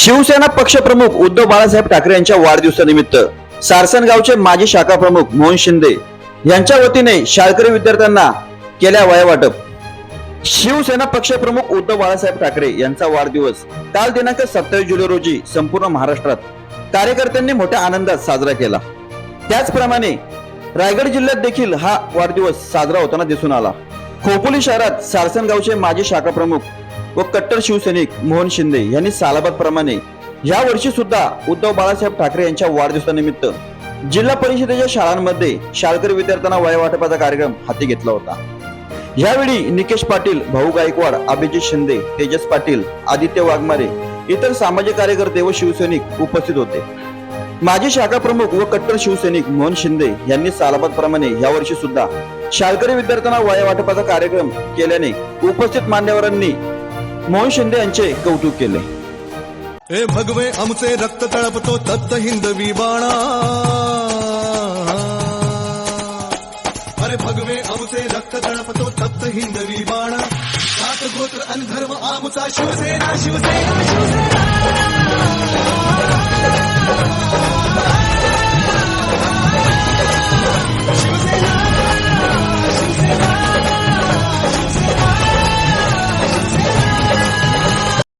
शिवसेना पक्षप्रमुख उद्धव बाळासाहेब ठाकरे यांच्या वाढदिवसानिमित्त सारसनगावचे माजी शाखा प्रमुख मोहन शिंदे यांच्या वतीने शाळकरी विद्यार्थ्यांना केल्या वया वाटप शिवसेना पक्षप्रमुख उद्धव बाळासाहेब ठाकरे यांचा वाढदिवस काल दिनांक सत्तावीस जुलै रोजी संपूर्ण महाराष्ट्रात कार्यकर्त्यांनी मोठ्या आनंदात साजरा केला. त्याचप्रमाणे रायगड जिल्ह्यात देखील हा वाढदिवस साजरा होताना दिसून आला. खोपोली शहरात सारसनगावचे माजी शाखा प्रमुख व कट्टर शिवसैनिक मोहन शिंदे यांनी सालाबाद प्रमाणे या वर्षी सुद्धा उद्धव बाळासाहेब ठाकरे यांच्या वाढदिवसानिमित्त जिल्हा परिषदेच्या शाळांमध्ये शाळकरी विद्यार्थ्यांना वयवाटपाचा कार्यक्रम हाती घेतला होता. यावेळी निकेश पाटील भाऊ गायकवाड अभिजित शिंदे तेजस पाटील आदित्य वाघमारे इतर सामाजिक कार्यकर्ते व शिवसैनिक उपस्थित होते. माजी शाखा प्रमुख व कट्टर शिवसैनिक मोहन शिंदे यांनी सालाबाद प्रमाणे यावर्षी सुद्धा शाळकरी विद्यार्थ्यांना वया वाटपाचा कार्यक्रम केल्याने उपस्थित मान्यवरांनी मोहन शिंदे यांचे कौतुक केले. ए भगवे आमचे रक्त तळपतो तत्त हिंदवी बाणा अरे भगवे आमचे रक्त तळपतो तत्त हिंदवी बाणा सात गोत्र अनधर्म आमचा शिवसेना शिवसेना शिवसेना.